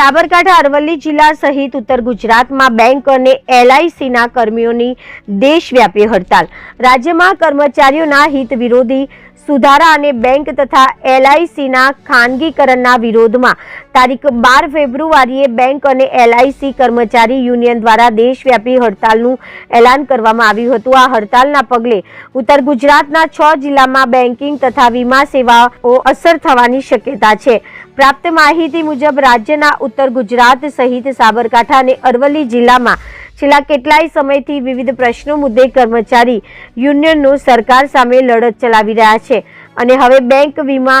સાબરકાંઠા અરવલ્લી જિલ્લા સહિત ઉત્તર ગુજરાતમાં બેંક અને એલઆઈસીના કર્મીઓની દેશવ્યાપી હડતાલ. રાજ્યમાં કર્મચારીઓના હિત વિરોધી સુધારા અને બેંક તથા એલઆઈસીના ખાનગીકરણના વિરોધમાં તારીખ બાર ફેબ્રુઆરીએ બેંક અને એલઆઈસી કર્મચારી યુનિયન દ્વારા દેશવ્યાપી હડતાલનું એલાન કરવામાં આવ્યું હતું. આ હડતાલના પગલે ઉત્તર ગુજરાતના છ જિલ્લામાં બેન્કિંગ તથા વીમા સેવાઓ અસર થવાની શક્યતા છે. પ્રાપ્ત માહિતી મુજબ રાજ્યના ઉત્તર ગુજરાત સહિત સાબરકાંઠા અને અરવલ્લી જિલ્લામાં છેલ્લા કેટલાય સમયથી વિવિધ પ્રશ્નો મુદ્દે કર્મચારી યુનિયનો સરકાર સામે લડત ચલાવી રહ્યા છે અને હવે બેંક વીમા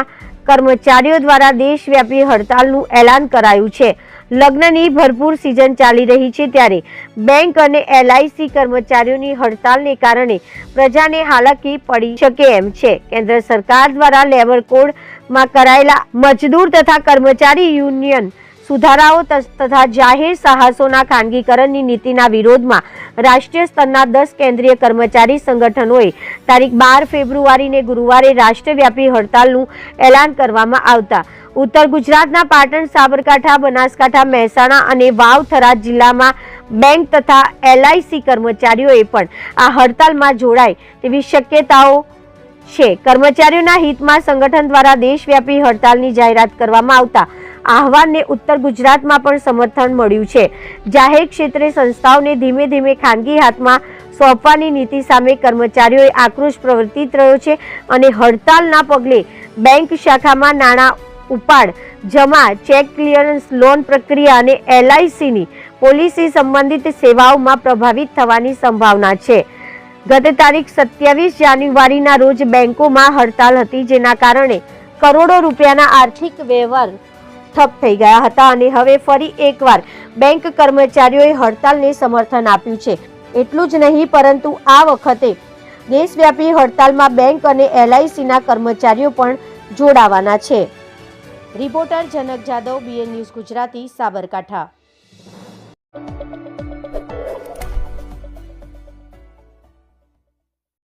કર્મચારીઓ દ્વારા દેશવ્યાપી હડતાલનું એલાન કરાયું છે. લગ્નની ભરપૂર સિઝન ચાલી રહી છે ત્યારે બેંક અને એલઆઈસી કર્મચારીઓની હડતાલને કારણે પ્રજાને હાલાકી પડી શકે એમ છે. કેન્દ્ર સરકાર દ્વારા લેબર કોડમાં કરાયેલા મજદૂર તથા કર્મચારી યુનિયન સુધારાઓ તથા જાહેર સાહસોના ખાનગીકરણની નીતિના વિરોધમાં રાષ્ટ્રીય સ્તરના દસ કેન્દ્રીય કર્મચારી સંગઠનોએ તારીખ બાર ફેબ્રુઆરીને ગુરુવારે રાષ્ટ્રવ્યાપી હડતાલનું એલાન કરવામાં આવતા ઉત્તર ગુજરાતના પાટણ, સાબરકાંઠા, બનાસકાંઠા, મહેસાણા અને વાવ થરાદ જિલ્લામાં બેંક તથા એલઆઈસી કર્મચારીઓએ પણ આ હડતાલમાં જોડાય તેવી શક્યતાઓ છે. કર્મચારીઓના હિતમાં સંગઠન દ્વારા દેશવ્યાપી હડતાલની જાહેરાત કરવામાં આવતા આહવાનને ઉત્તર ગુજરાતમાં પણ સમર્થન મળ્યું છે. જાહેર ક્ષેત્રે સંસ્થાઓને ધીમે ધીમે ખાનગી હાથમાં સોંપવાની નીતિ સામે કર્મચારીઓએ આક્રોશ પ્રવર્તિત રહ્યો છે અને હડતાલના પગલે બેંક શાખામાં નાણાં ઉપાડ, જમા, ચેક ક્લિયરન્સ, લોન પ્રક્રિયા અને એલઆઈસીની પોલિસી સંબંધિત સેવાઓમાં પ્રભાવિત થવાની સંભાવના છે. ગત તારીખ સત્યાવીસ જાન્યુઆરીના રોજ બેંકોમાં હડતાલ હતી જેના કારણે કરોડો રૂપિયાના આર્થિક વ્યવહાર ઠપ થઈ ગયા હતા અને હવે ફરી એકવાર બેંક કર્મચારીઓએ હડતાલને સમર્થન આપ્યું છે. એટલું જ નહીં, પરંતુ આ વખતે દેશવ્યાપી હડતાલમાં બેંક અને એલઆઈસીના કર્મચારીઓ પણ જોડાવાના છે. Reporter Janak Jadav BN news Gujarati Sabarkantha.